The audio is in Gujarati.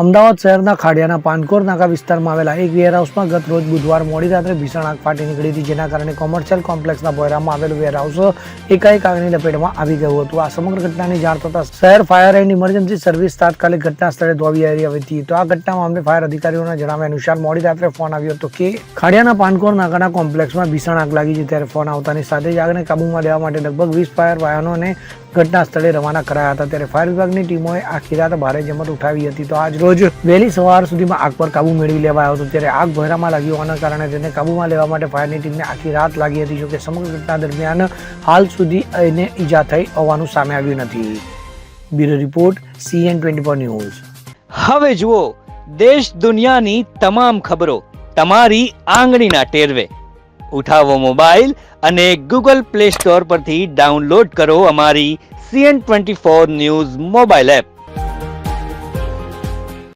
અમદાવાદ શહેરના ખાડિયાના પાનકોર નાકા વિસ્તારમાં આવેલા એક વેરહાઉસમાં ગત રોજ બુધવાર મોડી રાત્રે ભીષણ આગ ફાટી નીકળી હતી, જેના કારણે કોમર્શિયલ કોમ્પ્લેક્સના ભોયરામાં આવેલું વેરહાઉસ એકાએક આગની લપેટમાં આવી ગયું હતું. આ સમગ્ર ઘટનાની જાણ થતાં શહેર ફાયર એન્ડ ઇમરજન્સી સર્વિસ તાત્કાલિક ઘટના સ્થળે દોડી આવી હતી. તો આ ઘટના મામલે ફાયર અધિકારીઓના જણાવ્યા અનુસાર મોડી રાત્રે ફોન આવ્યો હતો કે ખાડિયાના પાનકોર નાકાના કોમ્પ્લેક્સમાં ભીષણ આગ લાગી છે, ત્યારે ફોન આવતાની સાથે જ આગને કાબૂમાં લેવા માટે લગભગ વીસ ફાયર વાહનોને ઘટના સ્થળે રવાના કરાયા હતા. ત્યારે ફાયર વિભાગની ટીમોએ આખી રાત ભારે જમત ઉઠાવી હતી. તો આજ રોજ વહેલી સવાર સુધીમાં આગ પર કાબુ મેળવી લેવાયો હતો. ત્યારે આગ ભોયરામાં લાગી હોવાના કારણે તેને કાબુમાં લેવા માટે ફાયરની ટીમને આખી રાત લાગી હતી, જોકે સમગ્ર ઘટના દરમિયાન હાલ સુધી એને ઈજા થઈ હોવાનું સામે આવ્યું નથી. Bureau report, CN twenty four news. હવે જુઓ, દેશ દુનિયાની તમામ ખબરો તમારી આંગળીના ટેરવે. ઉઠાવો મોબાઈલ અને ગૂગલ પ્લે સ્ટોર પરથી ડાઉનલોડ કરો અમારી CN twenty four news mobile app.